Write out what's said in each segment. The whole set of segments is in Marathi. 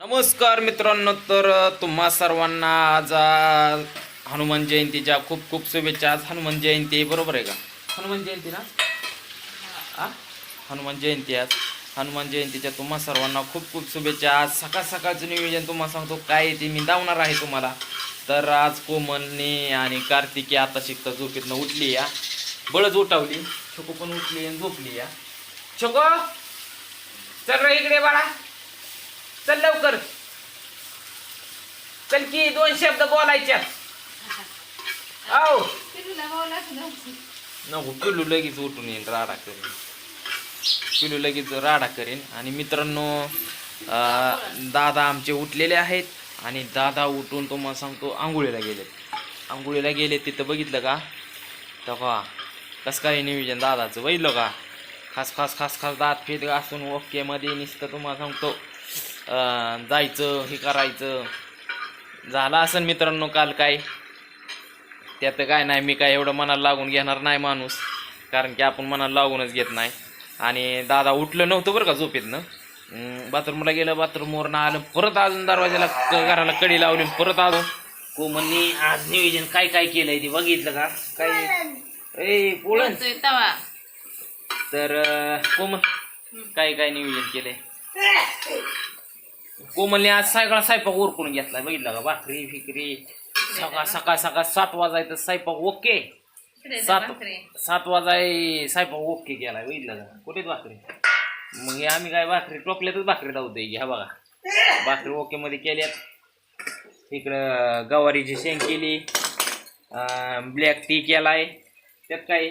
नमस्कार मित्रांनो तर तुम्हा सर्वांना आज हनुमान जयंतीच्या खूप खूप शुभेच्छा. आज हनुमान जयंती आहे बरोबर आहे का? हनुमान जयंती ना? आ? हनुमान जयंती आज. हनुमान जयंतीच्या तुम्हा सर्वांना खूप खूप शुभेच्छा. आज सकाळ सकाळचं नियोजन तुम्हाला सांगतो काय ते मी दावणार आहे तुम्हाला. तर आज कोमलने आणि कार्तिकी आता शिकता झोपेतनं उठली या. बळच उठावली छोको पण उठली आणि झोपली या. छोको चल रे इकडे बाळा. चल लवकर. चल की दोन शब्द बोलायच्या आओ नको पिलू लगेच उठून येईल राडा करेन. पिलू लगेच राडा करेन. आणि मित्रांनो दादा आमचे उठलेले आहेत. आणि दादा उठून तुम्हाला सांगतो आंघोळीला गेलेत. आंघोळीला गेले तिथं बघितलं का? तेव्हा कसं काय नियोजन दादाचं बघितलं का? खास खास खास खास दात फेत घासून ओके मध्ये निसतं तुम्हाला सांगतो. जायचं हे करायचं. झालं असेल मित्रांनो काल काय? त्यात काय नाही मी काय एवढं मनाला लागून घेणार नाही माणूस कारण की आपण मनाला लागूनच घेत नाही. आणि दादा उठलं नव्हतं बरं का झोपेतनं बाथरूमला गेलं बाथरूमवरनं आलं परत अजून दरवाजाला घराला कडी लावली परत आलो. कोमलनी आज नियोजन काय काय केलंय ते बघितलं का? काय? ए पोळण तर कोमल काय काय नियोजन केलंय? कोमलने आज सगळा स्वयंपाक उरकून घेतला. बघितलं का? भाकरी फिकरी सकाळ सकाळ सकाळ सात वाजायचं स्वयंपाक ओके. सात सात वाजाय स्वयंपाक ओके केला. बघितलं का? कुठेच भाकरी? मग हे आम्ही काय भाकरी टोपल्यातच भाकरी धावतोय घ्या बघा. भाकरी ओके मध्ये केल्यात. इकडं गवारीची शेंग केली. ब्लॅक टी केलाय. त्यात काय?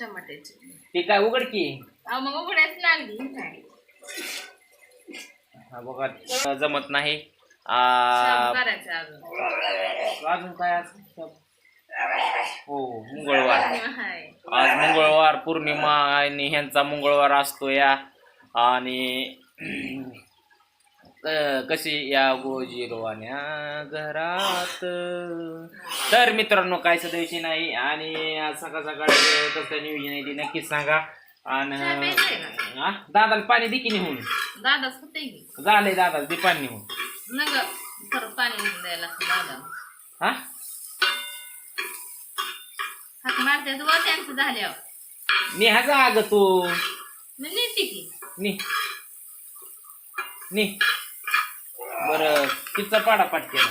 टमाट्याची. ते काय उघड की? मग उघड्याच लागली हा बघा जमत नाही. अजून. काय आज? हो मंगळवार. आज मंगळवार पौर्णिमा आणि ह्यांचा मंगळवार असतो या. आणि कशी या गोजीरवाण्या घरात? तर मित्रांनो काय विषय नाही. आणि आज सकाळ सकाळ कसं नियोजन आहे ते नक्कीच सांगा. आणि हा? दादाला पाणी दे की निघून दादाच होते की झालंय दादा दे पाणी निघून नग परत पाणी उडून द्यायला लागतं दादा हा? हाक मारते व त्यांचं झाल्यावर. निहाचा अगं तू. मी नेते की. नि. नि. बर कितीचा पाडा पाठ केला.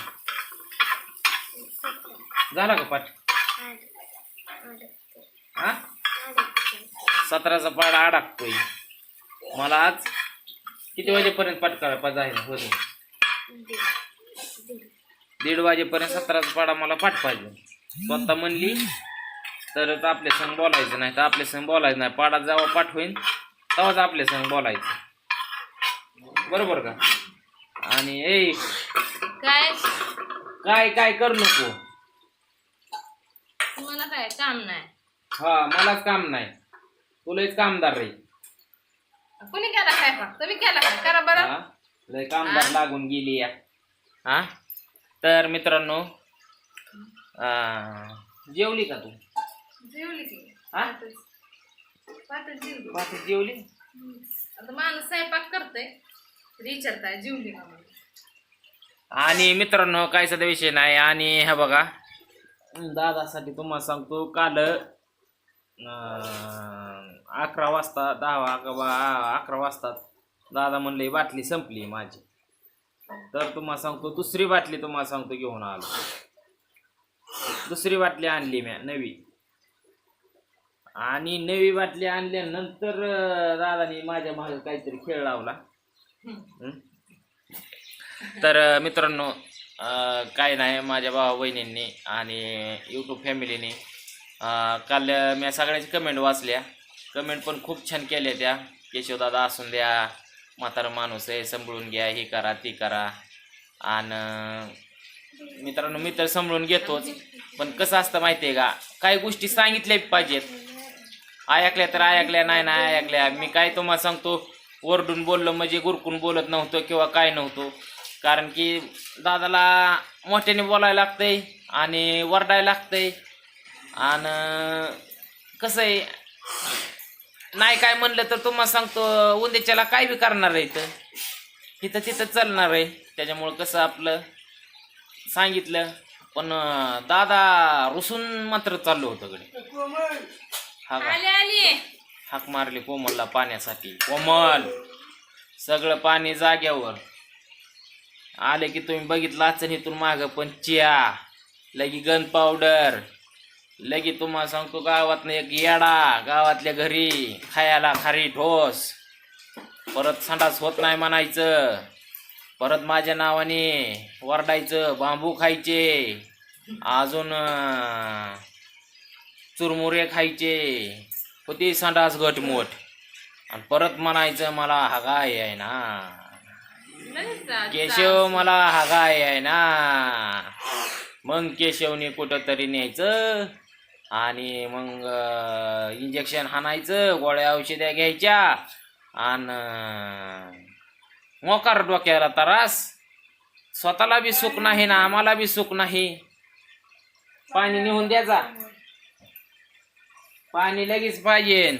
झाला का पाठ? हा? सतराचा पाडा अडकतोय. मला आज किती वाजेपर्यंत पाठ करा पाच आहे होते दीड वाजेपर्यंत सतराचा पाडा मला पाठ पाहिजे. स्वतः म्हणली तरच आपल्या संग बोलायचं नाही तर आपल्या संग बोलायचं नाही. पाडा जेव्हा पाठ होईल तेव्हाच आपल्या संग बोलायचं. बरोबर का? आणि ए काय? काय काय करू नको? तुम्हाला काय काम नाही. हा मलाच काम नाही. तुलाच कामदार रे. कोणी केला काय तुम्ही केला काय? करा बरं. हा? लय कामदार लागून गेली या. हा? तर मित्रांनो आ, जेवली का तू? जेवली की. हा? जेवली. बाकी जेवली? आता माणूस स्वयंपाक करतोय. विचारताय जेवली का म्हणून? आणि मित्रांनो काय सध्या विषय नाही. आणि हा बघा दादासाठी तुम्हाला सांगतो काल अं, अकरा वाजता दहा अकरा अकरा वाजता दादा म्हणले बाटली संपली माझी. तर तुम्हाला सांगतो दुसरी बाटली तुम्हाला सांगतो घेऊन आलो. दुसरी बाटली आणली म्या नवी. आणि नवी बाटली आणल्यानंतर दादानी माझ्या मागे काहीतरी खेळ लावला. तर मित्रांनो काय नाही माझ्या भावा बहिणींनी आणि यूट्यूब फॅमिलीने काल मी सगळ्याची कमेंट वाचल्या. कमेंट पण खूप छान केल्या त्या. केशवदादा असून द्या म्हातारा माणूस आहे सांभाळून घ्या हे करा ती करा. आणि मित्रांनो मी तर सांभाळून घेतोच. पण कसं असतं माहिती आहे का? काही गोष्टी सांगितल्या पाहिजेत. ऐकल्या तर ऐकल्या नाही नाही ऐकल्या. मी काय तुम्हाला सांगतो? ओरडून बोललो म्हणजे गुरकून बोलत नव्हतो किंवा काय नव्हतो. कारण की दादाला मोठ्याने बोलायला लागतंय आणि वरडायला लागतंय. आणि कसं आहे? नाही काय म्हणलं तर तुम्हाला सांगतो उद्याच्याला काय बी करणार आहे इथं? इथं तिथं चालणार आहे. त्याच्यामुळं कसं आपलं सांगितलं पण दादा रुसून मात्र चाललो होतं कडे हा हाक मारली कोमलला पाण्यासाठी. कोमल सगळं पाणी जाग्यावर. आले की तुम्ही बघितलं असेल इथून माग पण चिया लगी गन पावडर. लगी तुम्हाला सांगतो गावातनं एक येडा गावातल्या घरी खायला खारी ठोस. परत संडास होत नाही म्हणायचं. परत माझ्या नावाने वरडायचं बांबू खायचे. अजून चुरमुरे खायचे. होती संडास घटमोट. आणि परत म्हणायचं मला हगाय आहे ना. केशव मला हगाय आहे ना. मग केशवने कुठं तरी न्यायचं. आणि मग इंजेक्शन हाणायचं गोळ्या औषध्या घ्यायच्या आणि मोकार डोक्याला त्रास. स्वतःला बी सुख नाही ना आम्हाला बी सुख नाही. पाणी नेऊन द्यायचा पाणी लगेच पाहिजे.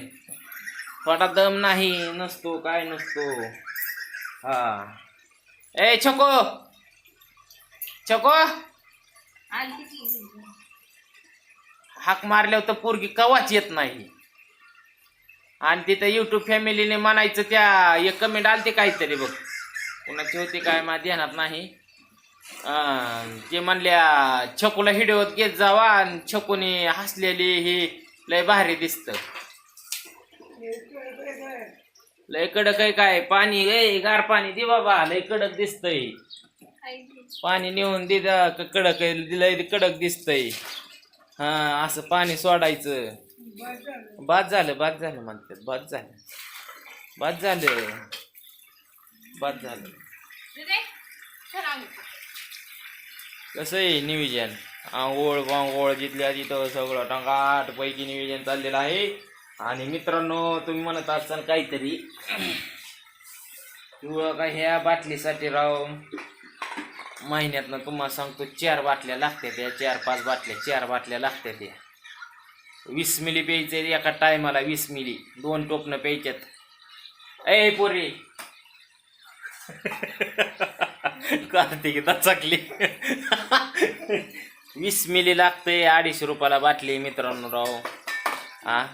थोडा दम नाही नसतो काय नसतो. हा. ए छको! छको! हाक मारल्यावर तर पोरगी कवाच येत नाही. आणि तिथं युट्यूब फॅमिलीने म्हणायचं त्या एक कमेंट आलते काहीतरी बघ. कुणाची होती काय माझ्या ध्यानात नाही. ते म्हणल्या छकूला हिडवत घेत जावा आणि छकूने हसलेली ही लय भारी दिसत. लय कडक आहे काय? पाणी ए गार पाणी दे बाबा लय कडक दिसतंय. पाणी नेऊन दे कडक लय कडक दिसतंय. हा असं पाणी सोडायचं. बाद झालं बाद झालं म्हणतात. बाद झालं. बाद झालं. बाद झालं. कसं आहे नियोजन? आंघोळ वांघोळ जिथल्या तिथं सगळं टंगाट पैकी नियोजन चाललेलं आहे. आणि मित्रांनो तुम्ही म्हणत असाल काहीतरी. किंवा काय ह्या बाटलीसाठी राव. महिन्यातनं तुम्हाला सांगतो चार बाटल्या लागतात या चार पाच बाटल्या चार बाटल्या लागतात या वीस मिली प्यायचे एका टायमाला वीस मिली. दोन टोपनं प्यायच्यात. ए पोरी. कार्तिक चकली. वीस मिली लागते अडीचशे रुपयाला बाटली मित्रांनो राव. हा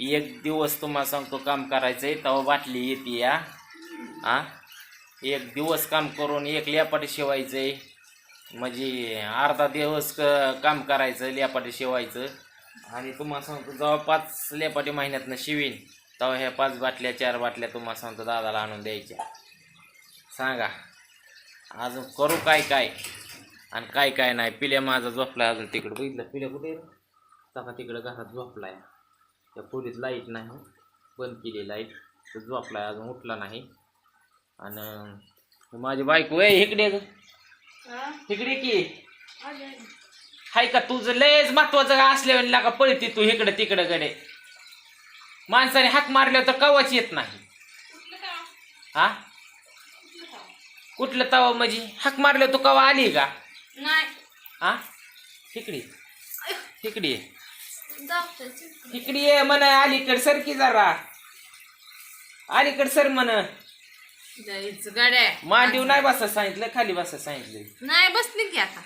एक दिवस तुम्हाला सांगतो काम करायचंय तेव्हा बाटली येते या. हा एक दिवस काम करून एक लेपाटी शिवायचंय. म्हणजे अर्धा दिवस क- काम करायचं लेपाटी शिवायचं. आणि तुम्हाला सांगतो जेव्हा पाच लेपाटी महिन्यातनं शिवीन तेव्हा ह्या पाच बाटल्या चार बाटल्या तुम्हाला सांगतो दादाला आणून द्यायच्या. सांगा अजून करू काय काय? आणि काय काय नाही? पिल्या माझा झोपला अजून तिकडं. बघितलं? पिल्या कुठे? का तिकडं घरात झोपलाय. त्या खोलीत लाइट नाही हो. बंद केली लाइट. तो झोपलाय अजून उठला नाही. आणि माझी बायको ए इकडे ग? इकडे की. हाय का तुझं लयच महत्वाचं का असल्यावर लागा पळती तू इकडं तिकडं कडे माणसाने हाक मारल्यावर तर कवाच येत नाही? हा? कुठलं तवा? म्हणजे? हाक मारल्यावर तू कवा आली का? नाही. हा? तिकडी तिकडी डॉक्टरची. तिकडी. ये म्हण अलीकड सर की जरा. अलीकड सर म्हण. जायचं गाड्या. मांडीव नाही बसा सांगितलं खाली बसा सांगितलं. नाही बसली की आता.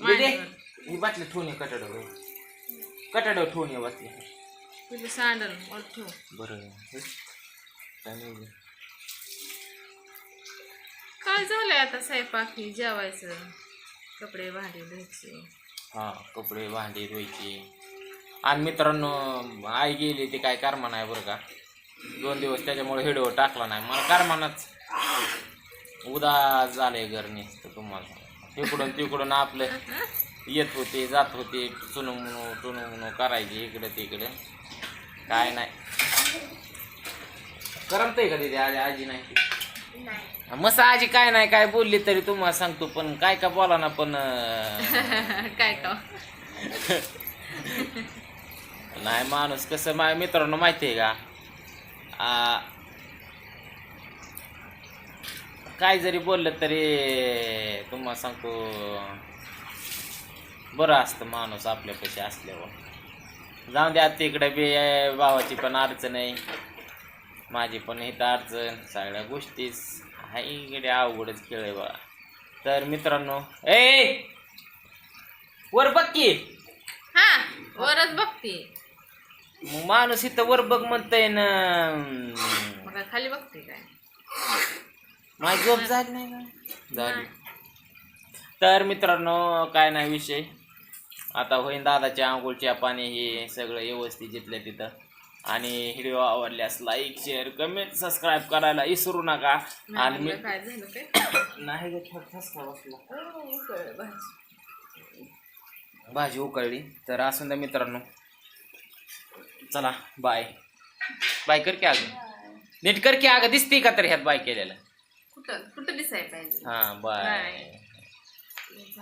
दे मांडीवर. ही बाटली ठेवून ये कटाडव कटाडव ठेवून ये बाटली. तुझी सँडल वर ठेव. बरं हे. काय नाही काय झालंय आता स्वयंपाकी? जेवायचं. कपडे भांडी धुवायचे. हा कपडे भांडी धुवायची. आणि मित्रांनो आई गेली ते काय कारमा नाही बरं का? दोन दिवस त्याच्यामुळे हिडो टाकला नाही. मला कारमानच उदास घर नुसतं तुम्हाला. तिकडून तिकडून आपलं येत होते जात होते चुनू मुनू करायचे इकडं तिकडं. काय नाही. करमतंय का तिथे आजी आजी नाही? मस्त आजी काय नाही काय बोलली तरी तुम्हाला सांगतो पण काय का बोला ना पण काय का? नाही माणूस कसं माझ्या मित्रांनो माहिती आहे का? काय जरी बोललं तरी तुम्हाला सांगतो बरं असतं माणूस आपल्यापाशी असल्यावर. जाऊन द्या तिकडे बी भावाची पण अडचण आहे. माझी पण इथं अडचण सगळ्या गोष्टीच आहे इकडे अवघडच खेळ आहे बघा तर मित्रांनो ए वर बघ की. हा वरच बघते मग माणूस इथं वर बघ म्हणतंय ना. मग काय खाली बघते काय? माझी झोप झाली नाही का? झाली. तर मित्रांनो काय नाही विषय. आता होईन दादाच्या आंघोळच्या पाणी हे सगळं व्यवस्थित जिथल्या तिथं. आणि व्हिडिओ आवडल्यास लाईक शेअर कमेंट सबस्क्राईब करायला विसरू नका. आणि मी काय झालं काय नाही ग ठसका बसला. हो, उकळलं भाजी. भाजी उकळली. तर असून द्या मित्रांनो चला बाय बाय कर की अगं? नीट कर की अगं? दिसते का तर ह्यात बाय केलेलं? कुठं? कुठं दिसाय पाहिजे? हां बाय